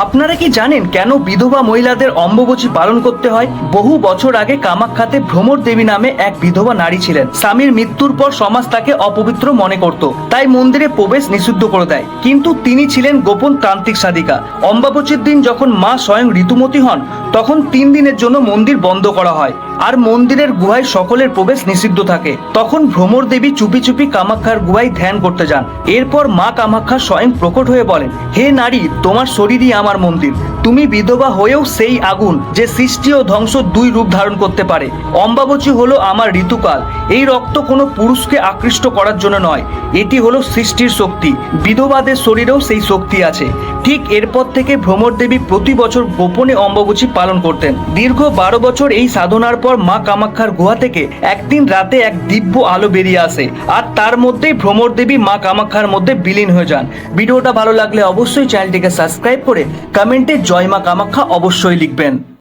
আপনারা কি জানেন কেন বিধবা মহিলাদের অম্বুবচী পালন করতে হয়? বহু বছর আগে কামাখ্যাতে ভ্রমর দেবী নামে এক বিধবা নারী ছিলেন। স্বামীর মৃত্যুর পর সমাজ তাকে অপবিত্র মনে করত। তাই মন্দিরে প্রবেশ নিষিদ্ধ করে দেয়। কিন্তু তিনি ছিলেন গোপন তান্ত্রিক সাধিকা। অম্বাবচীর দিন যখন মা স্বয়ং ঋতুমতী হন তখন তিন দিনের জন্য মন্দির বন্ধ করা হয়, আর মন্দিরের গুহায় সকলের প্রবেশ নিষিদ্ধ থাকে। তখন ভ্রমর দেবী চুপি চুপি কামাক্ষার গুহায় ধ্যান করতে যান। এরপর মা কামাক্ষা স্বয়ং প্রকট হয়ে বলেন, হে নারী, তোমার শরীরই আমার মন্দির। তুমি বিধবা হয়েও সেই আগুন যে সৃষ্টি ও ধ্বংস দুই রূপ ধারণ করতে পারে। অম্বাবচী হলো আমার ঋতুকাল। এই রক্ত কোনো পুরুষকে আকৃষ্ট করার জন্য নয়। এটি হলো সৃষ্টির শক্তি। বিধবাদের শরীরেও সেই শক্তি আছে। ঠিক এরপর থেকে ভ্রমর দেবী প্রতি বছর গোপনে অম্বাবচী পালন করতেন। দীর্ঘ বারো বছর এই সাধনার পর মা কামাখ্যার গুহা থেকে একদিন রাতে এক দিব্য আলো বেরিয়ে আসে। আর তার মধ্যেই ভ্রমর দেবী মা কামাখ্যার মধ্যে বিলীন হয়ে যান। ভিডিওটা ভালো লাগলে অবশ্যই চ্যানেলটিকে সাবস্ক্রাইব করে কমেন্টে জয় মা কামাখ্যা অবশ্যই লিখবেন।